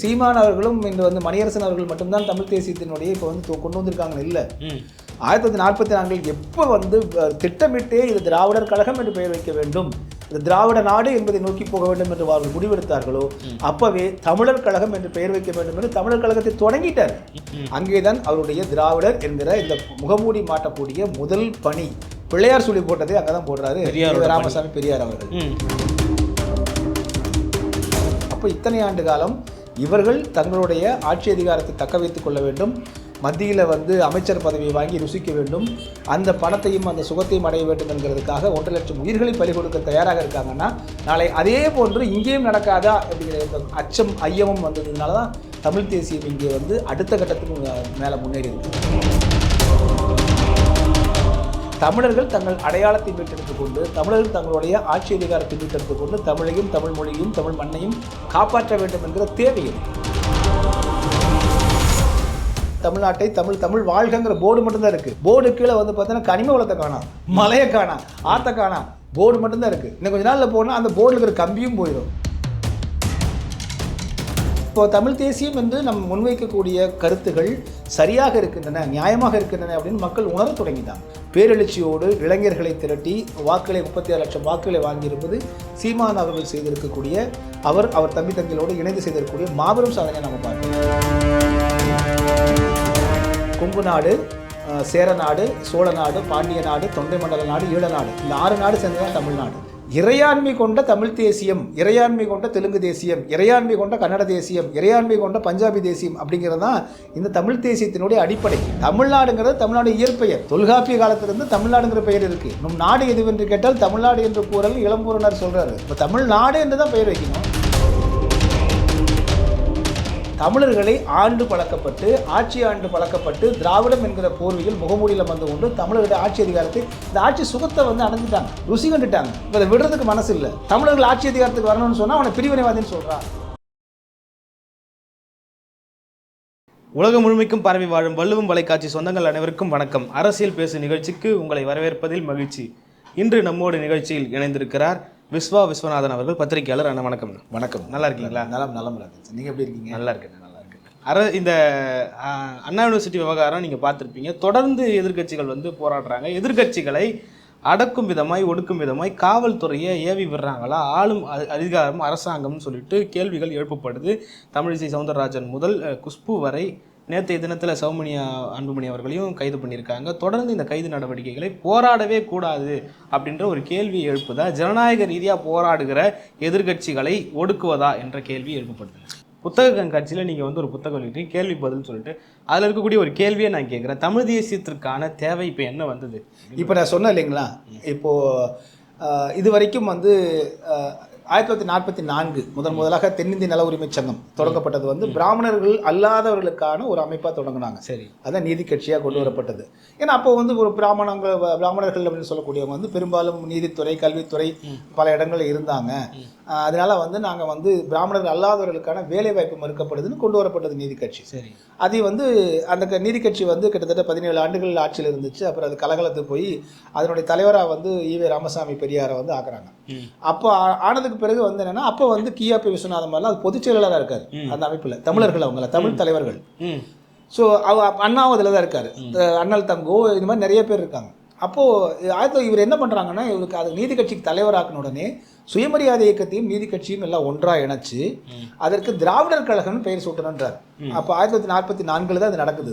சீமான் அவர்களும் இன்று வந்து மணியரசன் அவர்கள் மட்டும்தான் தமிழ் தேசியத்தினுடைய இப்போ வந்து கொண்டு வந்திருக்காங்க இல்லை. ஆயிரத்தி தொள்ளாயிரத்தி நாற்பத்தி நான்கில் எப்போ வந்து திட்டமிட்டே இது திராவிடர் கழகம் என்று பெயர் வைக்க வேண்டும் இது திராவிட நாடு என்பதை நோக்கி போக வேண்டும் என்று அவர்கள் முடிவெடுத்தார்களோ அப்பவே தமிழர் கழகம் என்று பெயர் வைக்க வேண்டும் என்று தமிழர் கழகத்தை தொடங்கிட்டார். அங்கேதான் அவருடைய திராவிடர் என்கிற இந்த முகமூடி மாட்டக்கூடிய முதல் பணி பிள்ளையார் சொல்லி போட்டதை அங்கதான் போடுறாரு பெரியாரோட பணி. ராமசாமி பெரியார் அவர்கள். அப்போ இத்தனை ஆண்டு காலம் இவர்கள் தங்களுடைய ஆட்சி அதிகாரத்தை தக்க வைத்துக் கொள்ள வேண்டும். மத்தியில் வந்து அமைச்சர் பதவியை வாங்கி ருசிக்க வேண்டும். அந்த பணத்தையும் அந்த சுகத்தையும் அடைய வேண்டும் என்கிறதுக்காக ஒன்றரை லட்சம் உயிர்களை பலி கொடுக்க தயாராக இருக்காங்கன்னா நாளை அதே போன்று இங்கேயும் நடக்காதா அப்படிங்கிற இந்த அச்சம் ஐயமும் வந்ததுனால தான் தமிழ் தேசியம் இங்கே வந்து அடுத்த கட்டத்துக்கு மேலே முன்னேறி இருக்கு. தமிழர்கள் தங்கள் அடையாளத்தை மீட்டெடுத்துக் கொண்டு தமிழர்கள் தங்களுடைய ஆட்சி அதிகாரத்தை மீட்டெடுத்துக் கொண்டு தமிழையும் தமிழ் மொழியும் தமிழ் மண்ணையும் காப்பாற்ற வேண்டும் என்கிற தேவை தமிழ்நாட்டை தமிழ் தமிழ் வாழ்கங்கிற போர்டு மட்டும்தான் இருக்கு. போர்டு கீழே வந்து பார்த்தீங்கன்னா கனிம வளத்தை காணாம் மலையை காணாம் ஆத்த காணாம். போர்டு மட்டும்தான் இருக்கு. இன்னும் கொஞ்ச நாளில் போனால் அந்த போர்டில் இருக்கிற கம்பியும் போயிடும். இப்போ தமிழ் தேசியம் என்று நம் முன்வைக்கக்கூடிய கருத்துகள் சரியாக இருக்கின்றன நியாயமாக இருக்கின்றன அப்படின்னு மக்கள் உணரத் தொடங்கிட்டாங்க. பேரெழுச்சியோடு இளைஞர்களை திரட்டி வாக்குகளை முப்பத்தி ஆறு லட்சம் வாக்குகளை வாங்கியிருப்பது சீமான் அவர்கள் செய்திருக்கக்கூடிய அவர் அவர் தம்பி தங்கிகளோடு இணைந்து செய்திருக்கக்கூடிய மாபெரும் சாதனை நம்ம பார்க்கிறோம். கொங்கு நாடு சேர நாடு சோழ நாடு பாண்டிய நாடு தொண்டை மண்டல நாடு ஈழ நாடு இந்த ஆறு நாடு சேர்ந்ததான் தமிழ்நாடு இறையாண்மை கொண்ட தமிழ் தேசியம் இறையாண்மை கொண்ட தெலுங்கு தேசியம் இறையாண்மை கொண்ட கன்னட தேசியம் இறையாண்மை கொண்ட பஞ்சாபி தேசியம் அப்படிங்கிறது தான் இந்த தமிழ் தேசியத்தினுடைய அடிப்படை. தமிழ்நாடுங்கிறது தமிழ்நாடு இயற்பெயர். தொல்காப்பிய காலத்திலிருந்து தமிழ்நாடுங்கிற பெயர் இருக்குது நம் நாடு எதுவென்று கேட்டால் தமிழ்நாடு என்று கூறல் இளம்பூரனர் சொல்கிறார் இப்போ தமிழ்நாடு என்று தான் பெயர் வைக்கணும். தமிழர்களை ஆண்டு பழக்கப்பட்டு ஆட்சி ஆண்டு பழக்கப்பட்டு திராவிடம் என்கிற போர்வையில் முகமூடியில் வந்து கொண்டு தமிழர்களுடைய ஆட்சி அதிகாரத்தை இந்த ஆட்சி சுகத்தை வந்து அடைஞ்சிட்டாங்க. ருசி கண்டுட்டாங்க. இப்போ அதை விடுறதுக்கு மனசு இல்லை. தமிழர்கள் ஆட்சி அதிகாரத்துக்கு வரணும்னு சொன்னால் அவனை பிரிவினைவாதின்னு சொல்கிறான் உலகம் முழுமைக்கும் பரவி வாழும் வள்ளுவம் வலைக்காட்சி சொந்தங்கள் அனைவருக்கும் வணக்கம். அரசியல் பேசும் நிகழ்ச்சிக்கு உங்களை வரவேற்பதில் மகிழ்ச்சி. இன்று நம்மோடு நிகழ்ச்சியில் இணைந்திருக்கிறார் விஸ்வா விஸ்வநாதன் அவர்கள் பத்திரிகையாளர். அண்ணா வணக்கம். வணக்கம். நல்லா இருக்கீங்களா? நலம் நலம் நீங்கள் எப்படி இருக்கீங்க? நல்லா இருக்கேன். நல்லா இருக்கேன். அர இந்த அண்ணா யூனிவர்சிட்டி விவகாரம் நீங்கள் பார்த்துருப்பீங்க. தொடர்ந்து எதிர்க்கட்சிகள் வந்து போராடுறாங்க. எதிர்க்கட்சிகளை அடக்கும் விதமாய் ஒடுக்கும் விதமாய் காவல்துறையை ஏவி விடுறாங்களா? ஆளும் அதிகாரம் அரசாங்கம்னு சொல்லிட்டு கேள்விகள் எழுப்பப்படுது. தமிழிசை சவுந்தரராஜன் முதல் குஷ்பு வரை நேற்றைய தினத்தில் சௌமணியா அன்புமணி அவர்களையும் கைது பண்ணியிருக்காங்க. தொடர்ந்து இந்த கைது நடவடிக்கைகளை போராடவே கூடாது அப்படின்ற ஒரு கேள்வி எழுப்புதா? ஜனநாயக ரீதியாக போராடுகிற எதிர்க்கட்சிகளை ஒடுக்குவதா என்ற கேள்வி எழுப்பப்படுது. புத்தக கண்காட்சியில் நீங்கள் வந்து ஒரு புத்தகம் எழுதிட்டு கேள்வி பதில் சொல்லிட்டு அதில் இருக்கக்கூடிய ஒரு கேள்வியை நான் கேட்குறேன். தமிழ் தேசியத்திற்கான தேவை இப்போ என்ன வந்தது? இப்போ நான் சொன்னேன் இல்லைங்களா? இப்போது இது வரைக்கும் வந்து ஆயிரத்தி தொள்ளாயிரத்தி நாற்பத்தி நான்கு முதன் முதலாக தென்னிந்திய நல உரிமை சங்கம் தொடங்கப்பட்டது வந்து பிராமணர்கள் அல்லாதவர்களுக்கான ஒரு அமைப்பாக தொடங்கினாங்க. சரி. அதான் நீதி கட்சியாக கொண்டு வரப்பட்டது. ஏன்னா அப்போ வந்து ஒரு பிராமணங்கள் பிராமணர்கள் அப்படின்னு சொல்லக்கூடியவங்க வந்து பெரும்பாலும் நீதித்துறை கல்வித்துறை பல இடங்களில் இருந்தாங்க. அதனால வந்து நாங்கள் வந்து பிராமணர்கள் அல்லாதவர்களுக்கான வேலை வாய்ப்பு மறுக்கப்படுதுன்னு கொண்டு வரப்பட்டது நீதி கட்சி. சரி. அது வந்து அந்த நீதி கட்சி வந்து கிட்டத்தட்ட பதினேழு ஆண்டுகள் ஆட்சியில் இருந்துச்சு. அப்புறம் அது கலகலத்து போய் அதனுடைய தலைவராக வந்து ஈவே ராமசாமி பெரியாரை வந்து ஆக்குறாங்க. அப்போ ஆனதுக்கு பிறகு வந்து என்னன்னா அப்போ வந்து கியாபி விஸ்வநாதன் மாதிரிலாம் அது பொதுச் செயலாளராக இருக்காரு அந்த அமைப்பில் தமிழர்கள் அவங்கள தமிழ் தலைவர்கள். ஸோ அவ அண்ணாவும் அதில் தான் இருக்காரு. அண்ணல் தங்கோ இந்த மாதிரி நிறைய பேர் இருக்காங்க. அப்போது ஆயிரத்தி இவர் என்ன பண்ணுறாங்கன்னா இவருக்கு அது நீதி கட்சிக்கு தலைவராக்கின உடனே சுயமரியாதை இயக்கத்தையும் நீதி கட்சியும் எல்லாம் ஒன்றாக இணைச்சு அதற்கு திராவிடர் கழகம்னு பெயர் சூட்டணுன்றார் அப்போ ஆயிரத்தி தொள்ளாயிரத்தி நாற்பத்தி நான்கில் தான் அது நடக்குது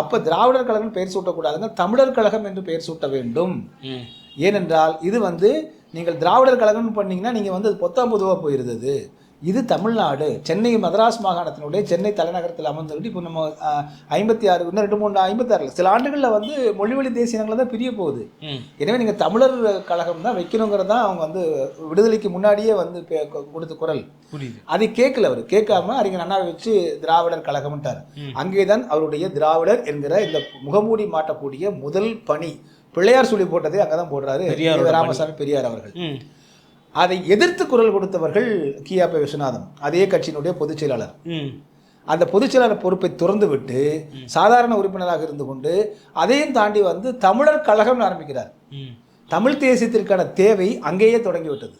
அப்போ திராவிடர் கழகம் பெயர் சூட்டக்கூடாதுங்க தமிழர் கழகம் என்று பெயர் சூட்ட வேண்டும். ஏனென்றால் இது வந்து நீங்கள் திராவிடர் கழகம்னு பண்ணீங்கன்னா நீங்கள் வந்து அது பொத்தாம் பொதுவாக போயிருது அது. இது தமிழ்நாடு. சென்னை மதராஸ் மாகாணத்தினுடைய சென்னை தலைநகரத்தில் அமர்ந்துக்கிட்டு இப்போ நம்ம ஐம்பத்தி ஆறு இன்னும் ரெண்டு மூணு ஐம்பத்தி ஆறில் சில ஆண்டுகளில் வந்து மொழிவழி தேசியங்களை தான் பிரிய போகுது. எனவே நீங்கள் தமிழர் கழகம் தான் வைக்கணுங்கிறது தான் அவங்க வந்து விடுதலைக்கு முன்னாடியே வந்து கொடுத்த குரல். அதை கேட்கல அவர். கேட்காம அறிஞர் அண்ணாவை வச்சு திராவிடர் கழகம்ட்டார். அங்கேதான் அவருடைய திராவிடர் என்கிற இந்த முகமூடி மாட்டக்கூடிய முதல் பணி. பிள்ளையார் சொல்லி போட்டதை அங்கே தான் போடுறாரு. ராமசாமி பெரியார் அவர்கள். அதை எதிர்த்து குரல் கொடுத்தவர்கள் கியாப விஸ்வநாதன் அதே கட்சியினுடைய பொதுச் செயலாளர். அந்த பொதுச் செயலாளர் பொறுப்பை துறந்து விட்டு சாதாரண உறுப்பினராக இருந்து கொண்டு அதையும் தாண்டி வந்து தமிழர் கழகம்னு ஆரம்பிக்கிறார். தமிழ் தேசியத்திற்கான தேவை அங்கேயே தொடங்கிவிட்டது.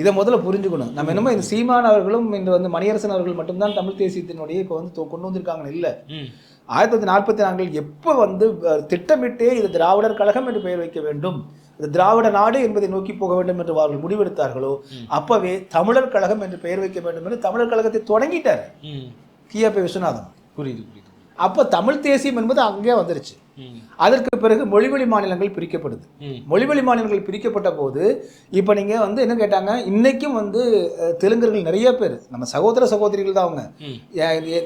இதை முதல்ல புரிஞ்சுக்கணும். நம்ம என்னமோ இந்த சீமான் அவர்களும் இன்று வந்து மணியரசன் அவர்கள் மட்டும்தான் தமிழ் தேசியத்தினுடைய இப்போ வந்து கொண்டு வந்திருக்காங்கன்னு இல்லை. ஆயிரத்தி தொள்ளாயிரத்தி நாற்பத்தி நான்கில் எப்போ வந்து திட்டமிட்டே இது திராவிடர் கழகம் என்று பெயர் வைக்க வேண்டும் இது திராவிட நாடு என்பதை நோக்கி போக வேண்டும் என்று அவர்கள் முடிவெடுத்தார்களோ அப்பவே தமிழர் கழகம் என்று பெயர் வைக்க வேண்டும் என்று தமிழர் கழகத்தை தொடங்கிட்டார். ம். கியாபி விஸ்வநாதன். புரியுது புரியுது. அப்போ தமிழ் தேசியம் என்பது அங்கே வந்துருச்சு. அதற்கு பிறகு மொழிவழி மாநிலங்கள் பிரிக்கப்படுது. மொழிவழி மாநிலங்கள் பிரிக்கப்பட்ட போது இப்போ நீங்கள் வந்து என்ன கேட்டாங்க? இன்னைக்கும் வந்து தெலுங்கர்கள் நிறைய பேர் நம்ம சகோதர சகோதரிகள் தான் அவங்க.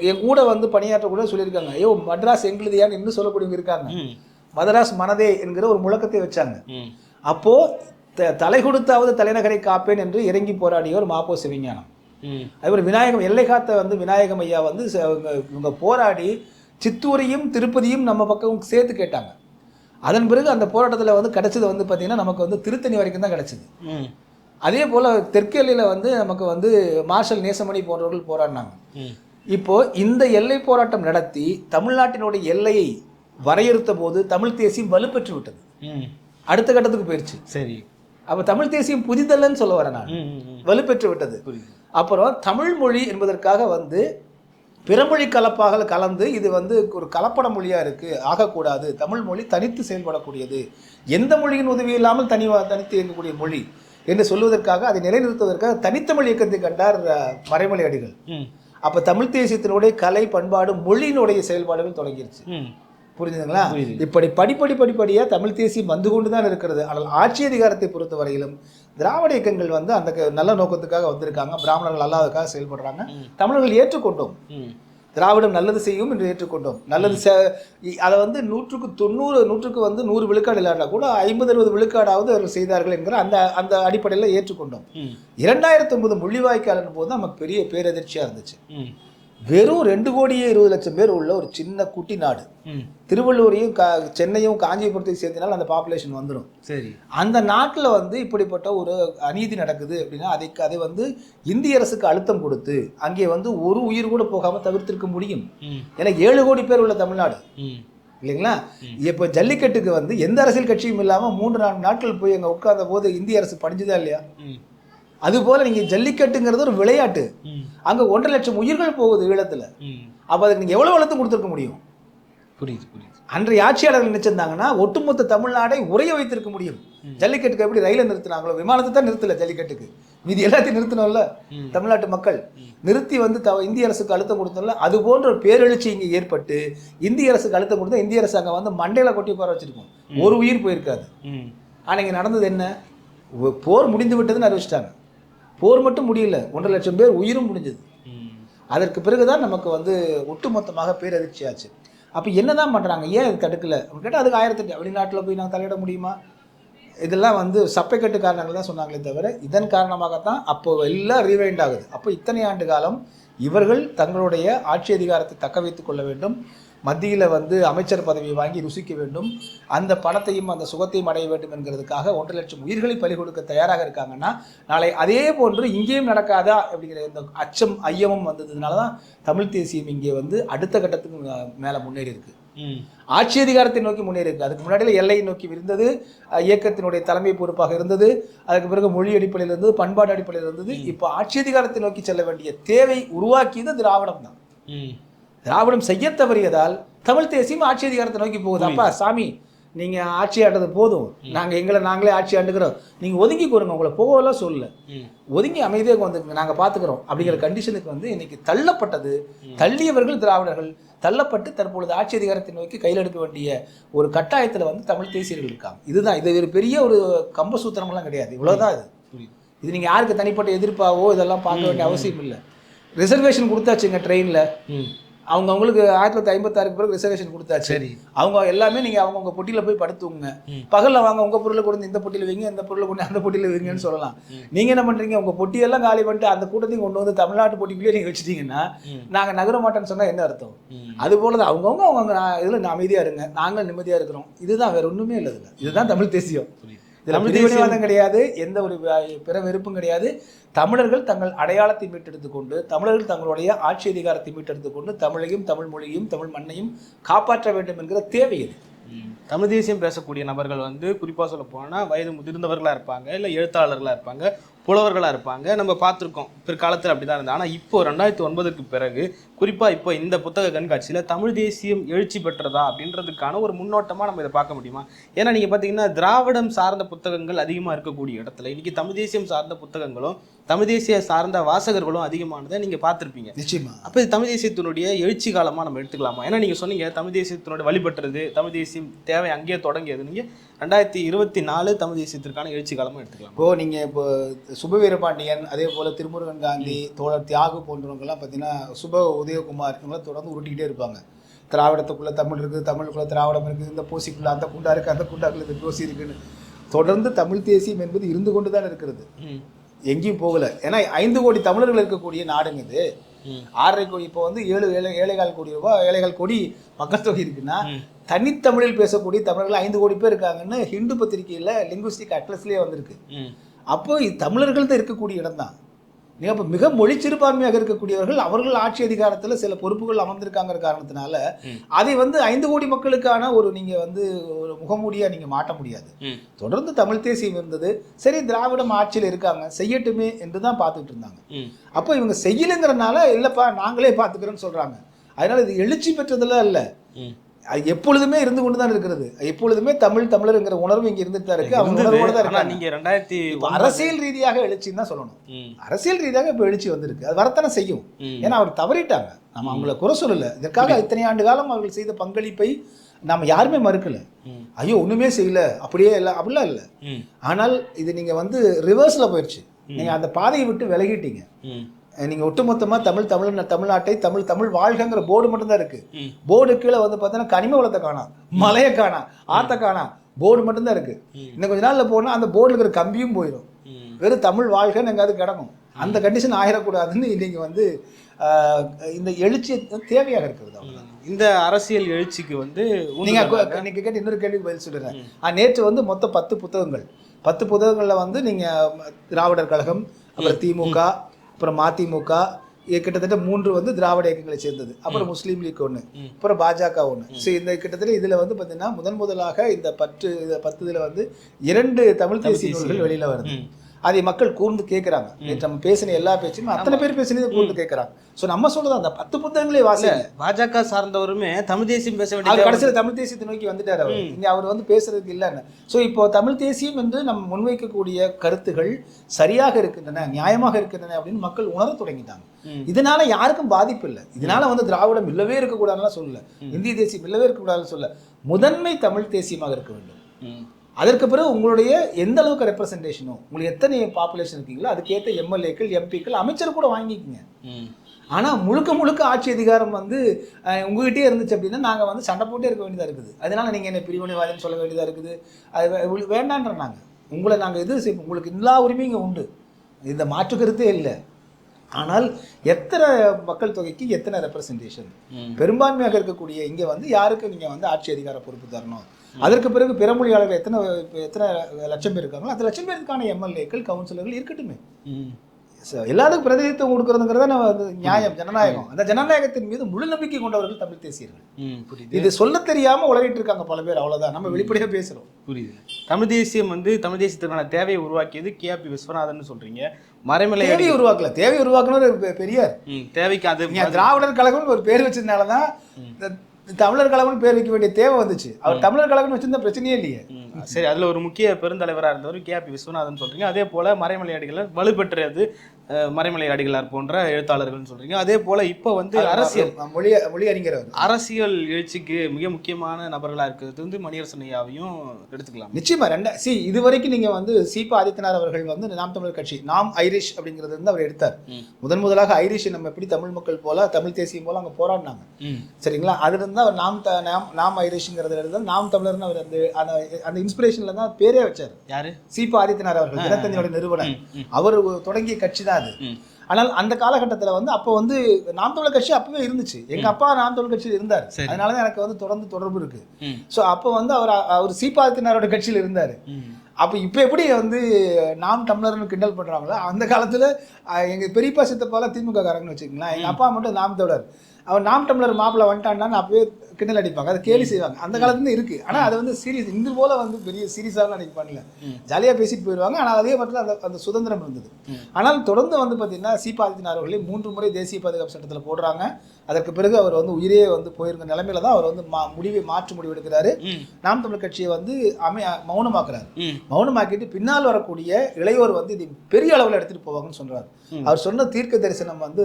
என் கூட வந்து பணியாற்ற கூட சொல்லியிருக்காங்க. ஐயோ மட்ராஸ் எங்களுதியான்னு இன்னும் சொல்லக்கூடியவங்க இருக்காங்க. மதராஸ் மனதே என்கிற ஒரு முழக்கத்தை வச்சாங்க. ம். அப்போ த- தலை கொடுத்தாவது தலைநகரை காப்பேன் என்று இறங்கி போராடியவர் மாப்போ சிவஞானம். அதுபோல் விநாயகம் எல்லை காத்த வந்து விநாயகம் ஐயா வந்து இவங்க போராடி சித்தூரையும் திருப்பதியும் நம்ம பக்கம் சேர்த்து கேட்டாங்க. அதன் பிறகு அந்த போராட்டத்தில் வந்து கிடைச்சது வந்து பார்த்திங்கன்னா நமக்கு வந்து திருத்தணி வரைக்கும் தான் கிடைச்சது. அதே போல் தெற்கு எல்லையில் வந்து நமக்கு வந்து மார்ஷல் நேசமணி போன்றவர்கள் போராடினாங்க. ம். இப்போ இந்த எல்லை போராட்டம் நடத்தி தமிழ்நாட்டினுடைய எல்லையை வரையறுத்த போது தமிழ் தேசியம் வலுப்பெற்று விட்டது. அடுத்த கட்டத்துக்கு போயிடுச்சு சரி. அப்போ தமிழ் தேசியம் புதிதல்லன்னு சொல்ல வரேன் நான். வலுப்பெற்று விட்டது. அப்புறம் தமிழ் மொழி என்பதற்காக வந்து பிறமொழி கலப்பாக கலந்து இது வந்து ஒரு கலப்பட மொழியாக இருக்குது ஆகக்கூடாது. தமிழ் மொழி தனித்து செயல்படக்கூடியது. எந்த மொழியின் உதவி இல்லாமல் தனி தனித்து இயங்கக்கூடிய மொழி என்று சொல்வதற்காக அதை நிலைநிறுத்துவதற்காக தனித்தமிழ் இயக்கத்தை கண்டார் மறைமலை அடிகள் அப்போ தமிழ் தேசியத்தினுடைய கலை பண்பாடு மொழியினுடைய செயல்பாடுகள் தொடங்கிருச்சு. புரிஞ்சுதுங்களா. இப்படி படிப்படி படிப்படியாக தமிழ் தேசியம் வந்து கொண்டு தான் இருக்கிறது. ஆனால் ஆட்சி அதிகாரத்தை பொறுத்த வரையிலும் திராவிட இயக்கங்கள் வந்து அந்த நல்ல நோக்கத்துக்காக வந்திருக்காங்க. பிராமணர்கள் அல்லாததுக்காக செயல்படுறாங்க. தமிழர்கள் ஏற்றுக்கொண்டோம். திராவிடம் நல்லது செய்யும் என்று ஏற்றுக்கொண்டோம். நல்லது அதை வந்து நூற்றுக்கு தொண்ணூறு நூற்றுக்கு வந்து நூறு விழுக்காடு இல்லாட்டா கூட ஐம்பது அறுபது விழுக்காடாவது அவர்கள் செய்தார்கள் என்கிற அந்த அந்த அடிப்படையில் ஏற்றுக்கொண்டோம். இரண்டாயிரத்தி ஒன்பது முள்ளிவாய்க்காலன் போது நமக்கு பெரிய பேரதிர்ச்சியாக இருந்துச்சு. வெறும் ரெண்டு கோடியே இருபது லட்சம் பேர் உள்ள ஒரு சின்ன குட்டி நாடு. திருவள்ளூரையும் கா சென்னையும் காஞ்சிபுரத்தையும் சேர்த்தினால் அந்த பாப்புலேஷன் வந்துடும் சரி. அந்த நாட்டில் வந்து இப்படிப்பட்ட ஒரு அநீதி நடக்குது அப்படின்னா அதை அதை வந்து இந்திய அரசுக்கு அழுத்தம் கொடுத்து அங்கே வந்து ஒரு உயிர் கூட போகாமல் தவிர்த்திருக்க முடியும். ஏன்னா ஏழு கோடி பேர் உள்ள தமிழ்நாடு. இல்லைங்களா? இப்போ ஜல்லிக்கட்டுக்கு வந்து எந்த அரசியல் கட்சியும் இல்லாமல் மூன்று நான்கு நாட்கள் போய் அங்கே உட்கார்ந்த போது இந்திய அரசு பணிஞ்சுதா இல்லையா? அதுபோல் நீங்கள் ஜல்லிக்கட்டுங்கிறது ஒரு விளையாட்டு. அங்கே ஒன்றரை லட்சம் உயிர்கள் போகுது ஈழத்தில் அப்போ அதுக்கு நீங்கள் எவ்வளோ அழுத்தம் கொடுத்துருக்க முடியும்? புரியுது புரியுது. அன்றைய ஆட்சியாளர்கள் நினைச்சிருந்தாங்கன்னா ஒட்டுமொத்த தமிழ்நாடை உரைய வைத்திருக்க முடியும். ஜல்லிக்கட்டுக்கு எப்படி ரயிலை நிறுத்தினாங்களோ விமானத்தை தான் நிறுத்தல ஜல்லிக்கட்டுக்கு. மீதி எல்லாத்தையும் நிறுத்தணும்ல. தமிழ்நாட்டு மக்கள். நிறுத்தி வந்து த இந்திய அரசுக்கு அழுத்தம் கொடுத்தோம்ல அது போன்ற ஒரு பேரெழுச்சி இங்கே ஏற்பட்டு இந்திய அரசுக்கு அழுத்தம் கொடுத்தா இந்திய அரசு அங்கே வந்து மண்டையில கொட்டி உட்கார வச்சிருக்கும். ஒரு உயிர் போயிருக்காது. ஆனால் இங்கே நடந்தது என்ன? போர் முடிந்து விட்டதுன்னு அறிவிச்சிட்டாங்க. போர் மட்டும் முடியல. ஒன்றரை லட்சம் பேர் உயிரும் முடிஞ்சது. அதற்கு பிறகுதான் நமக்கு வந்து ஒட்டுமொத்தமாக பேரதிர்ச்சி ஆச்சு. அப்போ என்னதான் பண்றாங்க? ஏன் இது தடுக்கல? கேட்டால் அதுக்கு ஆயிரத்தெட்டு வெளிநாட்டில் போய் நாங்கள் தலையிட முடியுமா? இதெல்லாம் வந்து சப்பைக்கட்டு காரணங்கள் தான் சொன்னாங்களே தவிர இதன் காரணமாகத்தான் அப்போ எல்லாம் ரீவைண்ட் ஆகுது. அப்போ இத்தனை ஆண்டு காலம் இவர்கள் தங்களுடைய ஆட்சி அதிகாரத்தை தக்க வைத்துக் கொள்ள வேண்டும். மத்தியில் வந்து அமைச்சர் பதவியை வாங்கி ருசிக்க வேண்டும். அந்த பணத்தையும் அந்த சுகத்தையும் அடைய வேண்டும் என்கிறதுக்காக ஒன்றரை லட்சம் உயிர்களை பலி கொடுக்க தயாராக இருக்காங்கன்னா நாளை அதே போன்று இங்கேயும் நடக்காதா அப்படிங்கிற இந்த அச்சம் ஐயமும் வந்ததுனால தான் தமிழ் தேசியம் இங்கே வந்து அடுத்த கட்டத்துக்கு மேலே முன்னேறி இருக்கு. ஆட்சி அதிகாரத்தை நோக்கி முன்னேறி இருக்கு. அதுக்கு முன்னாடியில் எல்லையை நோக்கி இருந்தது இயக்கத்தினுடைய தலைமை பொறுப்பாக இருந்தது அதுக்கு பிறகு மொழி அடிப்படையில் இருந்தது பண்பாடு அடிப்படையில் இருந்தது. இப்போ ஆட்சி அதிகாரத்தை நோக்கி செல்ல வேண்டிய தேவை உருவாக்கியது திராவிடம் தான் திராவிடம் செய்ய தவறியதால் தமிழ் தேசியம் ஆட்சி அதிகாரத்தை நோக்கி போகுது. அப்பா சாமி நீங்க ஆட்சி ஆண்டது போதும். நாங்க எங்களை நாங்களே ஆட்சி ஆண்டுக்கிறோம் நீங்க ஒதுங்கி கொடுங்க உங்களை போகலாம் சொல்லல. ஒதுங்கி அமைதியாக வந்துங்க நாங்க பாத்துக்கிறோம். அப்படிங்கிற கண்டிஷனுக்கு வந்து இன்னைக்கு தள்ளப்பட்டது. தள்ளியவர்கள் திராவிடர்கள். தள்ளப்பட்டு தற்பொழுது ஆட்சி அதிகாரத்தை நோக்கி கையில் எடுக்க வேண்டிய ஒரு கட்டாயத்துல வந்து தமிழ் தேசியர்கள் இருக்காங்க. இதுதான். இது ஒரு பெரிய ஒரு கம்ப சூத்திரமெல்லாம் கிடையாது. இவ்வளவுதான் இது. இது நீங்க யாருக்கு தனிப்பட்ட எதிர்ப்பாவோ இதெல்லாம் பார்க்க வேண்டிய அவசியம் இல்லை. ரிசர்வேஷன் கொடுத்தாச்சுங்க ட்ரெயின்ல அவங்க அவங்களுக்கு ஆயிரத்தி தொள்ளாயிரத்தி ஐம்பத்தாறுக்கு பிறகு ரிசர்வேஷன் கொடுத்தாச்சு. சரி. அவங்க எல்லாமே நீங்க அவங்க உங்க பொட்டியில போய் படுத்துங்க. பகல்ல வாங்க உங்க பொருளை கொண்டு இந்த பொட்டியில வைங்க இந்த பொருளை கொண்டு அந்த பொட்டியில வைங்கன்னு சொல்லலாம். நீங்க என்ன பண்றீங்க? உங்க பொட்டியெல்லாம் காலி பண்ணிட்டு அந்த கூட்டத்தையும் கொண்டு வந்து தமிழ்நாட்டு பொட்டிக்குள்ளேயே நீங்க வச்சுட்டீங்கன்னா ம். நாங்க நகர மாட்டோம்னு சொன்னா என்ன அர்த்தம்? அது போல தான் அவங்கவுங்க அவங்க இதுல அமைதியா இருங்க. நாங்கள் நிம்மதியா இருக்கிறோம். இதுதான் வேற ஒண்ணுமே இல்லை இதுதான் தமிழ் தேசியம். தமிழ் பிரிவினைவாதம் கிடையாது எந்த ஒரு பிற வெறுப்பும் கிடையாது. தமிழர்கள் தங்கள் அடையாளத்தை மீட்டெடுத்துக் கொண்டு தமிழர்கள் தங்களுடைய ஆட்சி அதிகாரத்தை மீட்டெடுத்துக் கொண்டு தமிழையும் தமிழ் மொழியையும் தமிழ் மண்ணையும் காப்பாற்ற வேண்டும் என்கிற தேவை இது. தமிழ் தேசியம் பேசக்கூடிய நபர்கள் வந்து குறிப்பாக சொல்ல போனால் வயது முதிர்ந்தவர்களாக இருப்பாங்க இல்லை எழுத்தாளர்களாக இருப்பாங்க. புலவர்களா இருப்பாங்க. நம்ம பார்த்துருக்கோம். பிற்காலத்தில் அப்படிதான் இருந்தது. ஆனா இப்போ ரெண்டாயிரத்தி ஒன்பதுக்கு பிறகு குறிப்பா இப்போ இந்த புத்தக கண்காட்சியில தமிழ் தேசியம் எழுச்சி பெற்றதா அப்படின்றதுக்கான ஒரு முன்னோட்டமா நம்ம இதை பார்க்க முடியுமா? ஏன்னா நீங்க பாத்தீங்கன்னா திராவிடம் சார்ந்த புத்தகங்கள் அதிகமா இருக்கக்கூடிய இடத்துல இன்னைக்கு தமிழ் தேசியம் சார்ந்த புத்தகங்களும் தமிழ் தேசிய சார்ந்த வாசகர்களும் அதிகமானதை நீங்க பார்த்திருப்பீங்க. நிச்சயமா. அப்போ இது தமிழ் தேசியத்தினுடைய எழுச்சி காலமா நம்ம எடுத்துக்கலாமா? ஏன்னா நீங்க சொன்னீங்க தமிழ் தேசியத்தினுடைய வழிபட்டுறது தமிழ் தேசியம் தேவை அங்கேயே தொடங்கியது. நீங்க ரெண்டாயிரத்தி இருபத்தி நாலு தமிழ் தேசியத்திற்கான எழுச்சி காலமா எடுத்துக்கலாம். இப்போ நீங்க இப்போ சுபவீர பாண்டியன் அதே போல திருமுருகன் காந்தி தோழர் தியாகு போன்றவங்கலாம் பார்த்தீங்கன்னா சுப உதயகுமார் இவங்களாம் தொடர்ந்து உருட்டிக்கிட்டே இருப்பாங்க. திராவிடத்துக்குள்ள தமிழ் இருக்குது தமிழுக்குள்ள திராவிடம் இருக்குது இந்த பூசிக்குள்ள அந்த குண்டா இருக்கு அந்த குண்டாக்குள்ள இந்த பூசி இருக்குன்னு தொடர்ந்து தமிழ் தேசியம் என்பது இருந்து கொண்டு தான் இருக்கிறது. எங்கேயும் போகல. ஏன்னா ஐந்து கோடி தமிழர்கள் இருக்கக்கூடிய நாடுங்க இது. ஆறரை கோடி இப்போ வந்து ஏழு ஏழை ஏழைகால் கோடி ரூபாய் ஏழைகால் கோடி மக்கள் தொகை இருக்குன்னா தனித்தமிழில் பேசக்கூடிய தமிழர்கள் ஐந்து கோடி பேர் இருக்காங்கன்னு ஹிந்து பத்திரிகையில் லிங்குஸ்டிக் அட்லஸ்லேயே வந்திருக்கு. அப்போ தமிழர்கள் தான் இருக்கக்கூடிய இடம் தான் அப்போ மிக மொழி சிறுபான்மையாக இருக்கக்கூடியவர்கள் அவர்கள் ஆட்சி அதிகாரத்தில் சில பொறுப்புகள் அமர்ந்திருக்காங்கிற காரணத்தினால. அதை வந்து ஐந்து கோடி மக்களுக்கான ஒரு நீங்கள் வந்து ஒரு முகமூடியாக நீங்கள் மாட்ட முடியாது. தொடர்ந்து தமிழ் தேசியம் இருந்தது. சரி திராவிடம் ஆட்சியில் இருக்காங்க செய்யட்டுமே என்று தான் பார்த்துட்டு இருந்தாங்க. அப்போ இவங்க செய்யலைங்கிறனால இல்லைப்பா நாங்களே பார்த்துக்கிறோன்னு சொல்கிறாங்க அதனால இது எழுச்சி பெற்றதெல்லாம் இல்லை. எப்பொழுதுமே இருந்து கொண்டு தான் இருக்கிறது. எப்பொழுதுமே தமிழ் தமிழருங்கிற உணர்வு இங்கே இருந்துட்டு தான் இருக்கு. அவங்க உணர்வோட தான் நீங்க ரெண்டாயிரத்தி அரசியல் ரீதியாக எழுச்சின்னு தான் சொல்லணும். அரசியல் ரீதியாக இப்போ எழுச்சி வந்திருக்கு. அது வரத்தானே செய்யும். ஏன்னா அவர் தவறிட்டாங்க. நம்ம அவங்கள குறை சொல்லல. இதற்காக இத்தனை ஆண்டு காலம் அவர்கள் செய்த பங்களிப்பை நம்ம யாருமே மறுக்கல. ஐயோ ஒண்ணுமே செய்யல. அப்படியே இல்லை. அப்படிலாம் இல்லை. ஆனால் இது நீங்க வந்து ரிவர்ஸ்ல போயிடுச்சு நீங்க அந்த பாதையை விட்டு விலகிட்டீங்க. ம், நீங்க ஒட்டுமொத்தமா தமிழ் தமிழ் தமிழ்நாட்டை தமிழ் தமிழ் வாழ்கங்கிற போர்டு மட்டும்தான் இருக்கு. ம். போர்டு கீழே வந்து பார்த்தீங்கன்னா கனிம வளத்தை காணாம் மலையை காணாம் ஆத்த காணாம் போர்டு மட்டும்தான் இருக்கு. ம். இன்னும் கொஞ்ச நாள்ல போனா அந்த போர்டில் இருக்கிற கம்பியும் போயிடும். வெறும் தமிழ் வாழ்க்கைன்னு எங்காவது கிடக்கும். அந்த கண்டிஷன் ஆயிடக்கூடாதுன்னு இன்னைக்கு வந்து இந்த எழுச்சி தேவையாக இருக்கிறது அவ்வளவுதான். இந்த அரசியல் எழுச்சிக்கு வந்து நீங்க ஊந்துதலாக- கு- நீங்க கேட்ட இன்னொரு கேள்விக்கு பதில் சொல்றேன் ஆ, நேற்று வந்து மொத்தம் பத்து புத்தகங்கள். பத்து புத்தகங்கள்ல வந்து நீங்க ம, திராவிடர் கழகம் அப்புறம் திமுக அப்புறம் மதிமுக கிட்டத்தட்ட மூன்று வந்து திராவிட இயக்கங்களை சேர்ந்தது. அப்புறம் முஸ்லீம் லீக் ஒன்று அப்புறம் பாஜக ஒன்று ஸோ இந்த கிட்டத்தட்ட இதில் வந்து பார்த்தீங்கன்னா முதன் முதலாக இந்த பத்து பத்து இதில் வந்து இரண்டு தமிழ் தேசிய நூல்கள் வெளியில் வருது. அதை மக்கள் கூர்ந்து கேட்குறாங்க நேற்று நம்ம பேசின எல்லா பேச்சுமே அத்தனை பேர் பேசினதை கூர்ந்து கேட்குறாங்க ஸோ நம்ம சொல்றது அந்த பத்து புத்தகங்களே வாசிங்க. பாஜக சார்ந்தவருமே தமிழ் தேசியம் பேச வேண்டிய கடைசியில் தமிழ் தேசியத்தை நோக்கி வந்துட்டார் அவர். இங்க அவர் வந்து பேசுறதுக்கு இல்லைன்னு. ஸோ இப்போ தமிழ் தேசியம் என்று நம்ம முன்வைக்கக்கூடிய கருத்துகள் சரியாக இருக்கின்றன நியாயமாக இருக்கின்றன அப்படின்னு மக்கள் உணரத் தொடங்கிட்டாங்க. இதனால யாருக்கும் பாதிப்பு இல்லை. இதனால வந்து திராவிடம் இல்லவே இருக்கக்கூடாதுன்னு சொல்லல. இந்திய தேசியம் இல்லவே இருக்கக்கூடாதுன்னு சொல்ல முதன்மை தமிழ் தேசியமாக இருக்க வேண்டும். அதற்கு பிறகு உங்களுடைய எந்த அளவுக்கு ரெப்ரசன்டேஷனோ உங்களுக்கு எத்தனை பாப்புலேஷன் இருக்கீங்களோ அதுக்கேற்ற எம்எல்ஏக்கள் எம்பிக்கள் அமைச்சர் கூட வாங்கிக்கோங்க. ஆனால் முழுக்க முழுக்க ஆட்சி அதிகாரம் வந்து அஹ், உங்ககிட்டயே இருந்துச்சு அப்படின்னா நாங்கள் வந்து சண்டை போட்டே இருக்க வேண்டியதாக இருக்குது. அதனால நீங்கள் என்ன பிரிவினைவாதம் சொல்ல வேண்டியதாக இருக்குது. அது வேண்டான்ற நாங்கள் உங்களை நாங்கள் இது. உங்களுக்கு எல்லா உரிமையும் இங்கே உண்டு. இந்த மாற்று கருத்தே இல்லை. ஆனால் எத்தனை மக்கள் தொகைக்கு எத்தனை ரெப்ரசன்டேஷன். பெரும்பான்மையாக இருக்கக்கூடிய இங்கே வந்து யாருக்கு நீங்கள் வந்து ஆட்சி அதிகார பொறுப்பு தரணும்? அதற்கு பிறகு பிற மொழியாளர்கள் எத்தனை எத்தனை லட்சம் பேர் இருக்காங்களோ அந்த லட்சம் பேருக்கான எம்எல்ஏக்கள் கவுன்சிலர்கள் இருக்கட்டுமே. ம். So, எல்லாத்துக்கும் பிரதிநிதித்துவம் கொடுக்கறதுங்கிறத நம்ம நியாயம் ஜனநாயகம். அந்த ஜனநாயகத்தின் மீது முழு நம்பிக்கை கொண்டவர்கள் தமிழ் தேசியர்கள். இது சொல்ல தெரியாம உலகிட்டு இருக்காங்க பல பேர் அவ்வளவுதான். நம்ம வெளிப்படையா பேசுறோம். புரியுது. தமிழ் தேசியம் வந்து தமிழ் தேசியத்துக்கான தேவையை உருவாக்கியது கேபி விஸ்வநாதன் சொல்றீங்க. மறைமலை தேவை உருவாக்கல. தேவை உருவாக்கணும் ஒரு பெ- பெரியார். ம், தேவைக்கு அது திராவிடர் கழகம்னு ஒரு பேர் வச்சதுனாலதான் தமிழர் கழகம்னு பேர் வைக்க வேண்டிய தேவை வந்துச்சு. அவர் தமிழர் கழகம்னு வச்சிருந்த பிரச்சனையே இல்லையே. சரி அதுல ஒரு முக்கிய பெருந்தலைவரா இருந்தவர் கேபி விஸ்வநாதன் சொல்றீங்க. அதே போல மறைமலை அடிகளார் வலுப்பெற்றது மறைமலை அடிகளார் போன்ற எழுத்தாளர்கள்னு சொல்றீங்க. அதே போல இப்போ வந்து அரசியல் மொழி மொழி அறிஞர் அரசியல் எழுச்சிக்கு மிக முக்கியமான நபர்களா இருக்கிறது வந்து மணியரசன் ஐயாவையும் எடுத்துக்கலாம். நிச்சயமா ரெண்ட சி இது வரைக்கும் நீங்க வந்து சீபா ஆதித்யநாத் அவர்கள் வந்து நாம் தமிழர் கட்சி நாம் ஐரிஷ் அப்படிங்கிறது வந்து அவர் எடுத்தார். முதன் முதலாக ஐரிஷ் நம்ம எப்படி தமிழ் மக்கள் போல தமிழ் தேசியம் போல அங்க போராடினாங்க. சரிங்களா? அதுல இருந்து அவர் நாம் நாம் நாம் ஐரிஷ்ங்கிறதுல இருந்து நாம் தமிழர்னு அவர் அந்த அந்த இன்ஸ்பிரேஷன்ல தான் பேரே வச்சார். யாரு? சீபா ஆதித்யநாத் அவர்கள் தினத்தந்தியோட நிறுவனர். அவர் தொடங்கிய கட்சி தான் ம். ஆனால் அந்த காலகட்டத்தில் வந்து அப்போ வந்து நாம் தமிழர் கட்சி அப்பவே இருந்துச்சு. எங்க அப்பா நாம் தமிழர் கட்சியில் இருந்தார். அதனால தான் எனக்கு வந்து தொடர்ந்து தொடர்பு இருக்கு. ஸோ அப்போ வந்து அவர் அவர் சீபா ஆதித்யநாதோட கட்சியில் இருந்தார். அப்போ இப்போ எப்படி வந்து நாம் தமிழர்னு கிண்டல் பண்ணுறாங்களோ அந்த காலத்தில் எங்கள் பெரியப்பா சித்தப்பாலாம் திமுக காரங்கன்னு வச்சுக்கங்களேன் எங்கள் அப்பா மட்டும் நாம் தமிழர். அவன் நாம் டம்ளர் மாப்பிள்ள வந்துட்டான்னு அப்பவே கிண்டல் அடிப்பாங்க. அதை கேலி செய்வாங்க. அந்த காலத்துல இருக்கு. ஆனா அது வந்து சீரியஸ் இந்த போல வந்து பெரிய சீரியஸாக அன்னைக்கு பண்ணல ஜாலியா பேசிட்டு போயிடுவாங்க ஆனா அதே பட்சத்தில் அந்த அந்த சுதந்திரம் இருந்தது. ஆனால் தொடர்ந்து வந்து பார்த்தீங்கன்னா சீபாதித்தினார் அவர்களை மூன்று முறை தேசிய பாதுகாப்பு சட்டத்தில் போடுறாங்க. அதற்கு பிறகு அவர் வந்து உயிரே வந்து போயிருந்த நிலைமையில தான் அவர் வந்து மா- முடிவை மாற்று முடிவு எடுக்கிறாரு. நாம் தமிழர் கட்சியை வந்து அமை மௌனமாக்குறாரு. மௌனமாக்கிட்டு பின்னால் வரக்கூடிய இளையோர் வந்து இது பெரிய அளவில் எடுத்துட்டு போவாங்கன்னு சொல்றாரு. ம். அவர் சொன்ன தீர்க்க தரிசனம் வந்து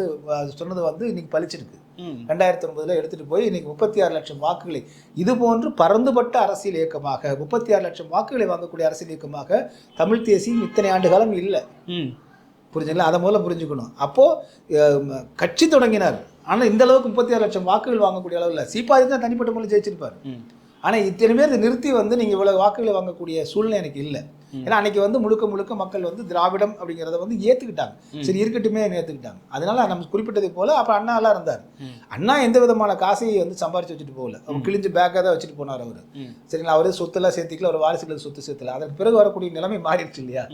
சொன்னது வந்து இன்னைக்கு பளிச்சிருக்கு ம். ரெண்டாயிரத்தி ஒன்பதுல எடுத்துட்டு போய் இன்னைக்கு முப்பத்தி ஆறு லட்சம் வாக்குகளை இது போன்று பறந்துபட்ட அரசியல் இயக்கமாக முப்பத்தி ஆறு லட்சம் வாக்குகளை வாங்கக்கூடிய அரசியல் இயக்கமாக தமிழ் தேசியம் இத்தனை ஆண்டு காலம் இல்லை. ம். புரிஞ்சுங்களா? அதை முதல்ல புரிஞ்சுக்கணும். அப்போ அஹ், கட்சி தொடங்கினார். ஆனா இந்த அளவுக்கு முப்பத்தி ஆறு லட்சம் வாக்குகள் வாங்கக்கூடிய அளவில் சீப்பாதி தான் தனிப்பட்ட முறையில் ஜெயிச்சிருப்பார். ம். ஆனா இத்தனை பேர் நிறுத்தி வந்து நீங்க இவ்வளவு வாக்குகளை வாங்கக்கூடிய சூழ்நிலை எனக்கு இல்லை. ஏன்னா அன்னைக்கு வந்து முழுக்க முழுக்க மக்கள் வந்து திராவிடம் அப்படிங்கிறத வந்து ஏத்துக்கிட்டாங்க. சரி இருக்கட்டுமே ஏத்துக்கிட்டாங்க. அதனால நம்ம குறிப்பிட்டதை போல அப்ப அண்ணா எல்லாம் இருந்தார். அண்ணா எந்த விதமான காசையை வந்து சம்பாரிச்சு வச்சுட்டு போகல. அவர் கிழிஞ்சு பேக்காக தான் வச்சுட்டு போனார் அவர். சரிங்களா அவரே சொத்தெல்லாம் சேர்த்திக்கல ஒரு வாரிசுகள் சொத்து சேர்த்துல. அதற்கு பிறகு வரக்கூடிய நிலைமை மாறிடுச்சு இல்லையா.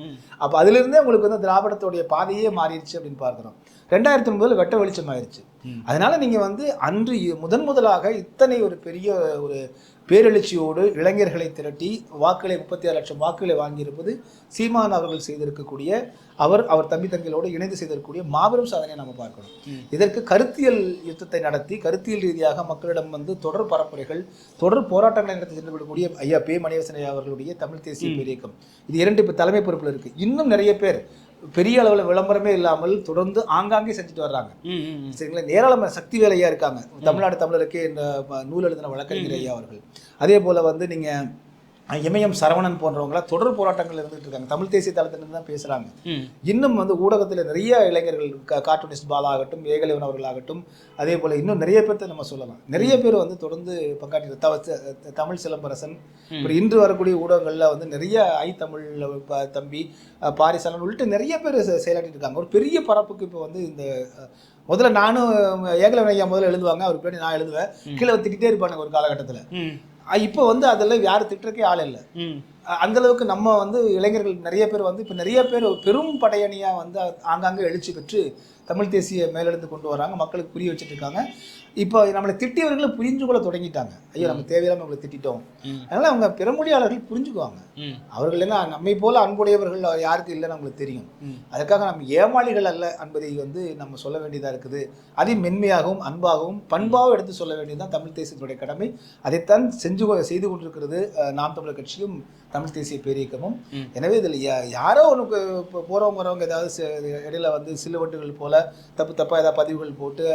அப்போ அதிலிருந்தே உங்களுக்கு வந்து திராவிடத்துடைய பாதையே மாறிடுச்சு அப்படின்னு பார்க்குறோம். ரெண்டாயிரத்தி ஒன்பதுல வெட்ட வெளிச்சம் ஆயிருச்சு. அதனால நீங்க வந்து அன்று முதன் முதலாக இத்தனை ஒரு பெரிய ஒரு பேரெழுச்சியோடு இளைஞர்களை திரட்டி வாக்குகளை முப்பத்தி ஆறு லட்சம் வாக்குகளை வாங்கியிருப்பது சீமான் அவர்கள் செய்திருக்கக்கூடிய அவர் அவர் தம்பி தங்கிகளோடு இணைந்து செய்திருக்கக்கூடிய மாபெரும் சாதனையை நம்ம பார்க்கணும். இதற்கு கருத்தியல் யுத்தத்தை நடத்தி கருத்தியல் ரீதியாக மக்களிடம் வந்து தொடர் பரப்புரைகள் தொடர் போராட்டங்களை நடத்தி சென்று விடக்கூடிய ஐயா பே மணிவசன் ஐயா அவர்களுடைய தமிழ் தேசிய பேரியக்கம். இது இரண்டு தலைமை பொறுப்பில் இருக்கு. இன்னும் நிறைய பேர் பெரிய அளவில் விளம்பரமே இல்லாமல் தொடர்ந்து ஆங்காங்கே செஞ்சுட்டு வர்றாங்க. சரிங்களா? நேராளம சக்தி வேலையா இருக்காங்க. தமிழ்நாடு தமிழருக்கே இந்த நூல் எழுதின வழக்கறிஞர் ஐயா அவர்கள். அதே போல வந்து நீங்க இமயம் சரவணன் போன்றவங்களாம் தொடர் போராட்டங்கள் இருந்துட்டு இருக்காங்க. தமிழ் தேசிய தளத்திலிருந்து தான் பேசுறாங்க. இன்னும் வந்து ஊடகத்தில் நிறைய இளைஞர்கள் கார்ட்டூனிஸ்ட் பாலா ஆகட்டும் ஏகலைவன் அவர்களாகட்டும் அதே போல் இன்னும் நிறைய பேர்த்த நம்ம சொல்லலாம். நிறைய பேர் வந்து தொடர்ந்து பங்காற்றி தமிழ் சிலம்பரசன் அப்புறம் இன்று வரக்கூடிய ஊடகங்களில் வந்து நிறைய ஐ தமிழ் தம்பி பாரிசாலன் உள்ளிட்ட நிறைய பேர் செயலாற்றிட்டு இருக்காங்க. ஒரு பெரிய பரப்புக்கு இப்போ வந்து இந்த முதல்ல நானும் ஏகலைவன் ஐயா முதல்ல எழுதுவாங்க. அவருக்கு பின்னாடி நான் எழுதுவேன். கீழே திட்டிகிட்டே இருப்பானுங்க ஒரு காலகட்டத்தில். இப்போ வந்து அதெல்லாம் யாரும் திட்டுறக்கே ஆள் இல்லை. அந்த அளவுக்கு நம்ம வந்து இளைஞர்கள் நிறைய பேர் வந்து இப்போ நிறைய பேர் பெரும் படையணியா வந்து ஆங்காங்கே எழுச்சி பெற்று தமிழ் தேசிய மேலெழுந்து கொண்டு வராங்க. மக்களுக்கு புரிய வச்சுட்டு இருக்காங்க. இப்போ நம்மளை திட்டியவர்களை புரிஞ்சு கொள்ள தொடங்கிட்டாங்க. ஐயோ நம்ம தேவையில்லாம நம்மளை திட்டிட்டோம். அதனால அவங்க பிறமொழியாளர்கள் புரிஞ்சுக்குவாங்க. அவர்கள் என்ன நம்மை போல அன்புடையவர்கள் யாருக்கு இல்லைன்னு நம்மளுக்கு தெரியும். அதுக்காக நம்ம ஏமாளிகள் அல்ல என்பதை வந்து நம்ம சொல்ல வேண்டியதா இருக்குது. அதையும் மென்மையாகவும் அன்பாகவும் பண்பாகவும் எடுத்து சொல்ல வேண்டியதுதான் தமிழ் தேசியத்துடைய கடமை. அதைத்தான் செஞ்சு செய்து கொண்டிருக்கிறது நாம் தமிழர் கட்சியும் தமிழ் தேசிய பேரியக்கமும். எனவே இதில் யாரோ ஒன்று போகிறவங்க வரவங்க ஏதாவது இடையில வந்து சிலுவட்டுகள் போல தப்பு தப்பா ஏதாவது பதிவுகள் போட்டு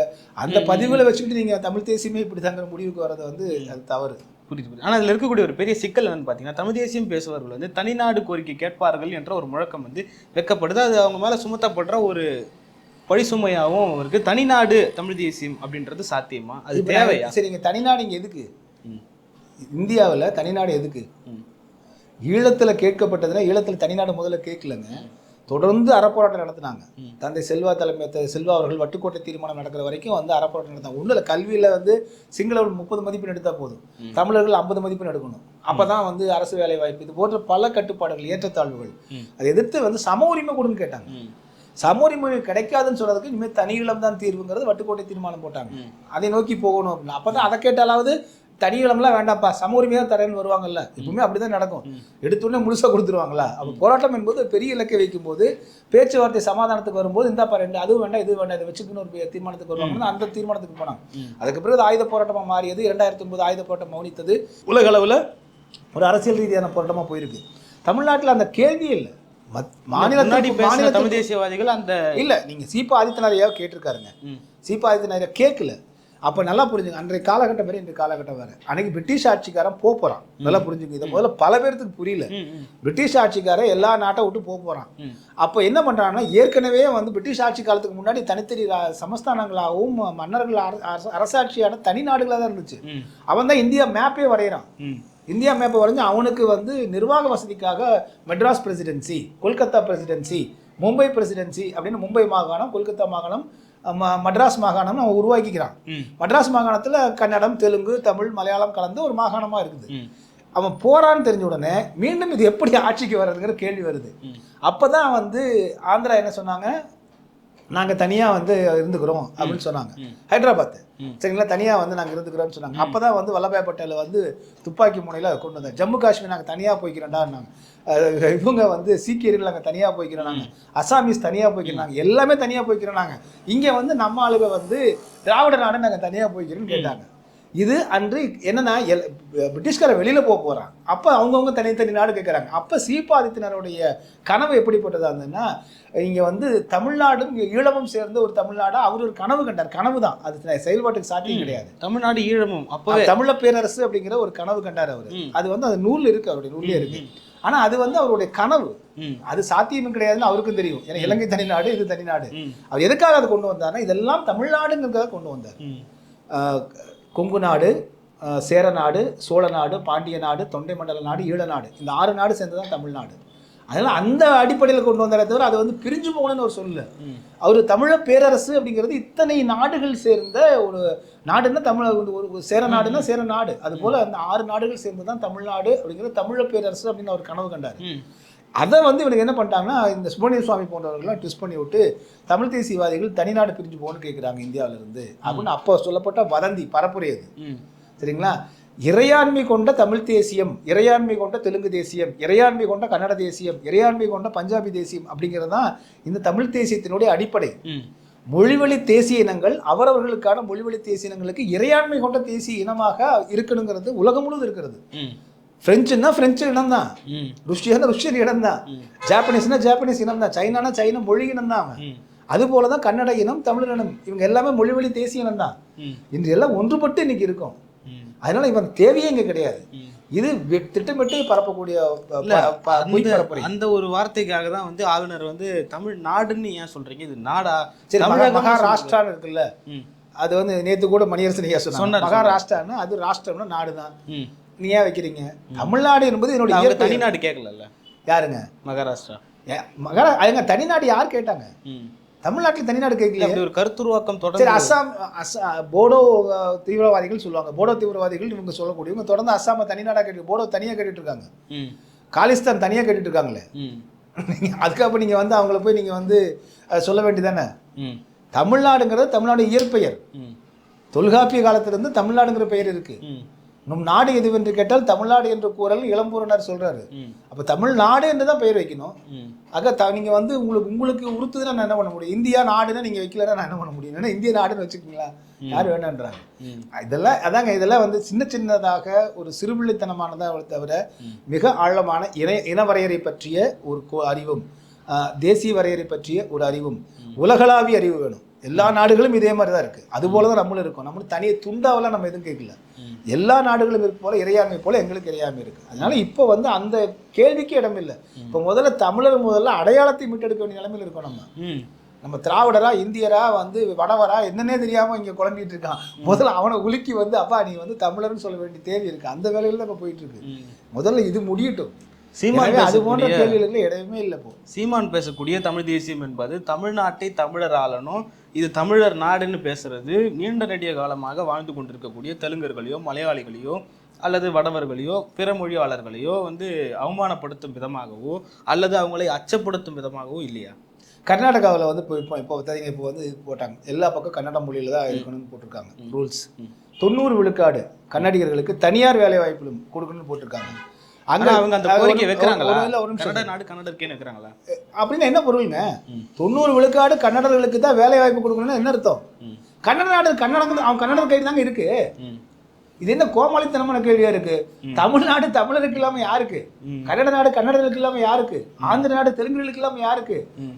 அந்த பதிவுகளை வச்சுக்கிட்டு நீங்க தமிழ் தேசியமே இப்படி தாங்கிற முடிவுக்கு வர்றது வந்து அது தவறு. புரியுது புரியுது. ஆனால் இதில் இருக்கக்கூடிய ஒரு பெரிய சிக்கல் என்னன்னு பார்த்தீங்கன்னா தமிழ் தேசியம் பேசுபவர்கள் வந்து தனிநாடு கோரிக்கை கேட்பார்கள் என்ற ஒரு முழக்கம் வந்து வைக்கப்படுது. அது அவங்க மேலே சுமத்தப்படுற ஒரு பழிசுமையாகவும் இருக்கு. தனிநாடு தமிழ் தேசியம் அப்படின்றது சாத்தியமா? அது தேவையா? சரிங்க தனிநாடு இங்க எதுக்கு? ம். இந்தியாவுல தனிநாடு எதுக்கு? ம். ஈழத்துல கேட்கப்பட்டதுன்னா ஈழத்துல தனிநாடு முதல்ல கேட்கலங்க. தொடர்ந்து அறப்போராட்டம் நடத்தினாங்க. தந்தை செல்வா தலைமை செல்வா அவர்கள் வட்டுக்கோட்டை தீர்மானம் நடக்கிற வரைக்கும் வந்து அறப்போராட்டம் நடத்தாங்க ஒன்றும் இல்லை கல்வியில் வந்து சிங்களவர்கள் முப்பது மதிப்பெண் எடுத்தா போதும். தமிழர்கள் ஐம்பது மதிப்பெண் எடுக்கணும் அப்பதான் வந்து அரசு வேலை வாய்ப்பு இது போன்ற பல கட்டுப்பாடுகள் ஏற்றத்தாழ்வுகள். அதை எதிர்த்து வந்து சம உரிமை கொடுன்னு கேட்டாங்க. சம உரிமை கிடைக்காதுன்னு சொல்றதுக்கு இனிமேல் தனி ஈழம் தான் தீர்வுங்கிறது வட்டுக்கோட்டை தீர்மானம் போட்டாங்க. அதை நோக்கி போகணும் அப்படின்னு அப்பதான் அதை கேட்டாலாவது தனி ஈழம்லாம் வேண்டாம்ப்பா. சம உரிமையாக தரேன்னு வருவாங்கல்ல. எப்பவுமே அப்படிதான் நடக்கும். எடுத்தோடனே முழுசா கொடுத்துருவாங்களா? அப்போ போராட்டம் என்பது பெரிய இலக்கை வைக்கும்போது பேச்சுவார்த்தை சமாதானத்துக்கு வரும்போது இந்தாப்பா ரெண்டு அதுவும் வேண்டாம் இது வேண்டாம் இதை வச்சுக்கணும் ஒரு தீர்மானத்துக்கு வருவாங்கன்னா அந்த தீர்மானத்துக்கு போனாங்க. அதுக்கு பிறகு ஆயுத போராட்டமா மாறியது. இரண்டாயிரத்தி ஒன்பது ஆயுத போராட்டம் மௌனித்தது. உலக அளவுல ஒரு அரசியல் ரீதியான போராட்டமா போயிருக்கு. தமிழ்நாட்டுல அந்த கேள்வியே இல்லை. பேசின தமிழ் தேசியவாதிகள் அந்த இல்ல நீங்க சீப்பா ஆதித்தனாரையா கேட்டிருக்காருங்க. ம். சீப்பா ஆதித்தனாரையா கேட்கல அப்ப நல்லா புரிஞ்சுங்க. அன்றைய காலகட்டம் வேற இன்றைய காலகட்டம் வேற. அன்னைக்கு பிரிட்டிஷ் ஆட்சிக்காரன் போக போறான். நல்லா புரிஞ்சுங்க. இதை முதல்ல பல பேர்த்துக்கு புரியல. பிரிட்டிஷ் ஆட்சிக்காரன் எல்லா நாட்டை விட்டு போக போறான். ம். அப்போ என்ன பண்றாங்கன்னா ஏற்கனவே வந்து பிரிட்டிஷ் ஆட்சி காலத்துக்கு முன்னாடி தனித்தனி சமஸ்தானங்களாகவும் மன்னர்கள் அர- அரச- அரசாட்சியான தனி நாடுகளாக தான் இருந்துச்சு. அவன் தான் இந்தியா மேப்பே வரைகிறான். இந்தியா மேப்பை வரைஞ்சு அவனுக்கு வந்து நிர்வாக வசதிக்காக Madras Presidency Kolkata Presidency Mumbai Presidency அப்படின்னு மும்பை மாகாணம் கொல்கத்தா மாகாணம் மட்ராஸ் மாகாணம் அவன் உருவாக்கிக்கிறான் ம். மட்ராஸ் மாகாணத்தில் கன்னடம் தெலுங்கு தமிழ் மலையாளம் கலந்து ஒரு மாகாணமாக இருக்குது ம். அவன் போறான்னு தெரிஞ்ச உடனே மீண்டும் இது எப்படி ஆட்சிக்கு வர்றதுங்கிற கேள்வி வருது ம். அப்பதான் வந்து ஆந்திரா என்ன சொன்னாங்க நாங்க தனியா வந்து இருந்துக்கிறோம் அப்படின்னு சொன்னாங்க. ஹைதராபாத். சரிங்களா? தனியா வந்து நாங்க இருந்துக்கிறோம்னு சொன்னாங்க. அப்பதான் வந்து வல்லபாய் பட்டேல் வந்து துப்பாக்கி முனையில கொண்டு வந்தாங்க. ஜம்மு காஷ்மீர் நாங்க தனியா போய்க்கிறோம்டான்னாங்க. அஹ் இவங்க வந்து சீக்கியர்கள் நாங்க தனியா போய்க்கிறோம் நாங்க அசாமீஸ் தனியா போய்க்கிறோம் நாங்க எல்லாமே தனியா போய்க்கிறோம் நாங்க இங்க வந்து நம்ம ஆளுங்க வந்து திராவிட நாடு நாங்க தனியா போய்க்கிறோம்னு கேட்டாங்க. இது அன்று என்னன்னா எல் பிரிட்டிஷ்கார வெளியில போக போறான். அப்ப அவங்கவுங்க தனித்தனி நாடு கேட்குறாங்க அப்ப சீபாதித்தினருடைய கனவு எப்படிப்பட்டதா இருந்ததுன்னா இங்க வந்து தமிழ்நாடும் ஈழமும் சேர்ந்த ஒரு தமிழ்நாடா அவர் ஒரு கனவு கண்டார். கனவு தான் அது செயல்பாட்டுக்கு சாத்தியம் கிடையாது. தமிழ்நாடு ஈழமும். அப்பவே தமிழ பேரரசு அப்படிங்கிற ஒரு கனவு கண்டார் அவர். அது வந்து அது நூல் இருக்கு அவருடைய நூல்லே இருக்கு. ஆனா அது வந்து அவருடைய கனவு. அது சாத்தியமும் கிடையாதுன்னு அவருக்கும் தெரியும். ஏன்னா இலங்கை தனிநாடு இது தனிநாடு. அவர் எதுக்காக அதை கொண்டு வந்தார்னா இதெல்லாம் தமிழ்நாடுங்கிறதுக்காக கொண்டு வந்தார். கொங்கு நாடு ஆஹ் சேர நாடு சோழ நாடு பாண்டிய நாடு தொண்டை மண்டல நாடு ஈழ நாடு. இந்த ஆறு நாடு சேர்ந்து தான் தமிழ்நாடு. அதனால அந்த அடிப்படையில் கொண்டு வந்தாரே தவிர அது வந்து பிரிஞ்சு போகணும்னு ஒரு சொல்லு ம். அவர் தமிழ பேரரசு அப்படிங்கிறது இத்தனை நாடுகள் சேர்ந்த ஒரு நாடுன்னா தமிழ் ஒரு சேர நாடுன்னா சேர நாடு. அது போல அந்த ஆறு நாடுகள் சேர்ந்து தான் தமிழ்நாடு அப்படிங்கிற தமிழ பேரரசு அப்படின்னு அவர் கனவு கண்டார். அதை வந்து இவனுக்கு என்ன பண்ணிட்டாங்கன்னா இந்த சுப்பிரமணிய சுவாமி போன்றவர்கள்லாம் ட்விஸ்ட் பண்ணி விட்டு தமிழ் தேசியவாதிகள் தனிநாடு பிரிஞ்சு போகணும்னு கேட்குறாங்க இந்தியாவிலிருந்து. அப்படின்னு அப்போ சொல்லப்பட்ட வதந்தி பரப்புரை அது ம். சரிங்களா? இறையாண்மை கொண்ட தமிழ் தேசியம் இறையாண்மை கொண்ட தெலுங்கு தேசியம் இறையாண்மை கொண்ட கன்னட தேசியம் இறையாண்மை கொண்ட பஞ்சாபி தேசியம் அப்படிங்கிறது தான் இந்த தமிழ் தேசியத்தினுடைய அடிப்படை. மொழிவழி தேசிய இனங்கள் அவரவர்களுக்கான மொழிவழி தேசிய இனங்களுக்கு இறையாண்மை கொண்ட தேசிய இனமாக இருக்கணுங்கிறது உலகம் முழுவதும் இருக்கிறது. பிரெஞ்சுன்னா பிரெஞ்சு இனம் தான். ருஷ்யானா ருஷ்யன் இனம் தான் ஜாப்பனீஸ்னா ஜாப்பனீஸ் இனம் தான் சைனானா சைனா மொழி இனம் தான் அவன். ம். அது போல தான் கன்னட இனம் தமிழ் இனம் இவங்க எல்லாமே மொழிவழி தேசிய இனம் தான். இன்று எல்லாம் ஒன்றுபட்டு இன்னைக்கு இருக்கும். அதனால இவன் தேவையே இங்க கிடையாது. இது திட்டமிட்டு பரப்பக்கூடிய அந்த ஒரு வார்த்தைக்காக தான் வந்து ஆளுநர் வந்து தமிழ் நாடுன்னு ஏன் சொல்றீங்க? இது நாடா? சரி மகாராஷ்டிரான்னு இருக்குல்ல. அது வந்து நேத்து கூட மணியரசன் சொன்னார், மகாராஷ்டிரான்னா அது ராஷ்டிரம்னா நாடு தான். நீ ஏன் வைக்கிறீங்க தமிழ்நாடு என்பது என்னுடைய தனிநாடு கேட்கலல்ல? யாருங்க? மகாராஷ்டிரா. ஏ- மகா அதுங்க தனிநாடு யார் கேட்டாங்க. தமிழ்நாட்டில் தனிநாடு அப்படி ஒரு கருத்துருவாக்கம் தொடர்ந்து அஸ்ஸா போடோ தீவிரவாதிகள் சொல்லுவாங்க. போடோ தீவிரவாதிகள் இவங்க சொல்லக்கூடிய இவங்க தொடர்ந்து அஸ்ஸாம தனிநாடா கேட்டு போடோ தனியா கேட்டுட்டு இருக்காங்க. காலிஸ்தான் தனியா கேட்டுட்டு இருக்காங்களே அதுக்கப்புறம் நீங்க வந்து அவங்கள போய் நீங்க வந்து சொல்ல வேண்டியதானே. தமிழ்நாடுங்கிறது தமிழ்நாடு இயற்பெயர். தொல்காப்பிய காலத்திலிருந்து தமிழ்நாடுங்கிற பெயர் இருக்கு. நம் நாடு எதுவென்று கேட்டால் தமிழ்நாடு என்ற கூறல் இளம்பூரனார் சொல்றாரு. அப்ப தமிழ்நாடு என்று தான் பெயர் வைக்கணும். ஆக த நீங்க வந்து உங்களுக்கு உங்களுக்கு உறுத்துதுன்னா நான் என்ன பண்ண முடியும்? இந்தியா நாடுன்னா நீங்க வைக்கலன்னா நான் என்ன பண்ண முடியும்? ஏன்னா இந்திய நாடுன்னு வச்சுக்கீங்களா யார் வேணான்றாங்க. இதெல்லாம் அதாங்க இதெல்லாம் வந்து சின்ன சின்னதாக ஒரு சிறுபிள்ளைத்தனமானதா தவிர மிக ஆழமான இன இன வரையறை பற்றிய ஒரு அறிவும் ஆஹ், தேசிய வரையறை பற்றிய ஒரு அறிவும் உலகளாவிய அறிவு வேணும். எல்லா நாடுகளும் இதே மாதிரி தான் இருக்கு. அது போல தான் நம்மளும் இருக்கும். நம்மளும் தனியே துண்டாவெல்லாம் நம்ம எதுவும் கேட்கல. எல்லா நாடுகளும் இருக்கு போல இறையாண்மை போல எங்களுக்கு இறையாண்மை இருக்கு. அதனால இப்போ வந்து அந்த கேள்விக்கு இடம் இல்லை இப்போ முதல்ல தமிழர் முதல்ல அடையாளத்தை மீட்டெடுக்க வேண்டிய நிலைமையில் இருக்கோம் நம்ம. நம்ம திராவிடரா இந்தியரா வந்து வடவரா என்னன்னே தெரியாம இங்க குழம்பிட்டு இருக்கான். முதல்ல அவனை உலுக்கி வந்து அப்பா நீ வந்து தமிழர்னு சொல்ல வேண்டிய தேவை இருக்கு. அந்த வேலையில தான் இப்ப போயிட்டு இருக்கு. முதல்ல இது முடியட்டும். சீமான் அது போன்ற கேள்விகளுக்கு இடமே இல்லை இப்போ. சீமான் பேசக்கூடிய தமிழ் தேசியம் என்பது தமிழ்நாட்டை தமிழர் ஆளணும் இது தமிழர் நாடுன்னு பேசுறது நீண்ட நெடிய காலமாக வாழ்ந்து கொண்டிருக்கக்கூடிய தெலுங்கர்களையோ மலையாளிகளையோ அல்லது வடவர்களையோ பிற மொழியாளர்களையோ வந்து அவமானப்படுத்தும் விதமாகவோ அல்லது அவங்களை அச்சப்படுத்தும் விதமாகவோ இல்லையா? கர்நாடகாவில் வந்து இப்போ இப்போ இப்போ பார்த்தீங்கன்னா இப்போ வந்து இது போட்டாங்க. எல்லா பக்கம் கன்னட மொழியில தான் இருக்கணும்னு போட்டிருக்காங்க. ரூல்ஸ். தொண்ணூறு விழுக்காடு கன்னடிகர்களுக்கு தனியார் வேலை வாய்ப்பு கொடுக்கணும்னு போட்டிருக்காங்க. ஆனா அவங்க அந்த கோரிக்கை வைக்கிறாங்களா ஒரு- இல்ல, ஒரு நிமிஷம். கன்னட நாடு கன்னடருக்கே வைக்கிறாங்களா அப்படின்னு என்ன பொருளுங்க. தொண்ணூறு விழுக்காடு கன்னடர்களுக்கு தான் வேலை வாய்ப்பு கொடுக்கணும்னு என்ன அர்த்தம். கன்னட நாடு கன்னடம் அவன் கன்னட கையில் தாங்க இருக்கு. இது என்ன கோமாளித்தனமான கேள்வியா இருக்கு தமிழ்நாடு தமிழருக்கு இல்லாம யாருக்கு. கன்னட நாடு கன்னடர்களுக்கு இல்லாம யாருக்கு ஆந்திர நாடு தெலுங்குகளுக்கு இல்லாம யாருக்கு.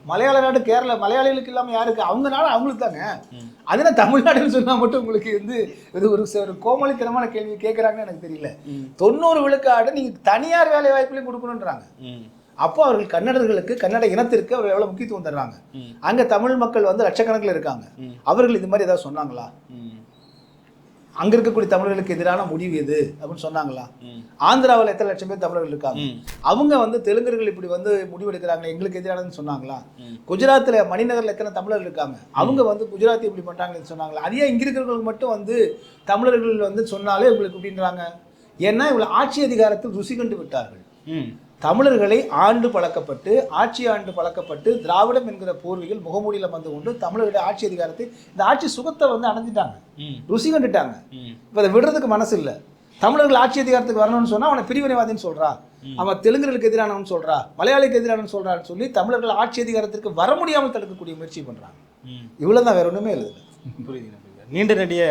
மலையாள நாடு கேரளா மலையாளிகளுக்கு இல்லாம யாருக்கு அவங்க நாடு அவங்களுக்கு தாங்க அது என்ன தமிழ்நாடுன்னு சொன்னா மட்டும் உங்களுக்கு வந்து இது ஒரு ஒரு கோமாளித்தனமான கேள்வி கேட்கறாங்கன்னு எனக்கு தெரியல. தொண்ணூறு விழுக்காடு நீங்க தனியார் வேலை வாய்ப்புலையும் கொடுக்கணுன்றாங்க. அப்போ அவர்கள் கன்னடர்களுக்கு கன்னட இனத்திற்கு அவர் எவ்வளவு முக்கியத்துவம் தர்றாங்க. அங்க தமிழ் மக்கள் வந்து லட்சக்கணக்கில் இருக்காங்க. அவர்கள் இது மாதிரி ஏதாவது சொன்னாங்களா. அங்க இருக்கக்கூடிய தமிழர்களுக்கு எதிரான முடிவு எது அப்படின்னு சொன்னாங்களா. ஆந்திராவில் எத்தனை லட்சம் பேர் தமிழர்கள் இருக்காங்க. அவங்க வந்து தெலுங்கர்கள் இப்படி வந்து முடிவெடுக்கிறாங்களே எங்களுக்கு எதிரானதுன்னு சொன்னாங்களா. குஜராத்தில் மணிநகரில் எத்தனை தமிழர்கள் இருக்காங்க அவங்க வந்து குஜராத்தி இப்படி பண்ணுறாங்கன்னு சொன்னாங்களா அதே இங்க இருக்கிறவங்களுக்கு மட்டும் வந்து தமிழர்கள் வந்து சொன்னாலே உங்களுக்கு இப்படின்றாங்க ஏன்னா இவ்வளோ ஆட்சி அதிகாரத்தில் ருசி கண்டு விட்டார்கள். தமிழர்களை ஆண்டு பழக்கப்பட்டு ஆட்சி ஆண்டு பழக்கப்பட்டு திராவிடம் என்கிற போர்வையில் முகமூடியில் வந்து கொண்டு தமிழர்களுடைய ஆட்சி அதிகாரத்தை இந்த ஆட்சி சுகத்தை வந்து அடைஞ்சிட்டாங்க. ருசி கண்டுட்டாங்க. இப்போ அதை விடுறதுக்கு மனசு இல்லை. தமிழர்கள் ஆட்சி அதிகாரத்துக்கு வரணும்னு சொன்னா அவனை பிரிவினைவாதின்னு சொல்றா. அவன் தெலுங்கர்களுக்கு எதிரானவன் சொல்றா. மலையாளிக்கு எதிரானவன் சொல்றான்னு சொல்லி தமிழர்கள் ஆட்சி அதிகாரத்திற்கு வர முடியாமல் தடுக்கக்கூடிய முயற்சி பண்றாங்க. ம். இவ்வளவுதான் வேற ஒண்ணுமே இல்லை. புரியுது. நீண்ட நெடிய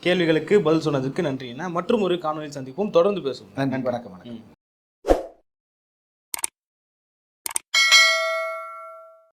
கேள்விகளுக்கு பதில் சொன்னதுக்கு நன்றிண்ணா. மற்றும் ஒரு காணொலி சந்திப்போம். தொடர்ந்து பேசுவோம். நன்றி வணக்கம் வணக்கம்.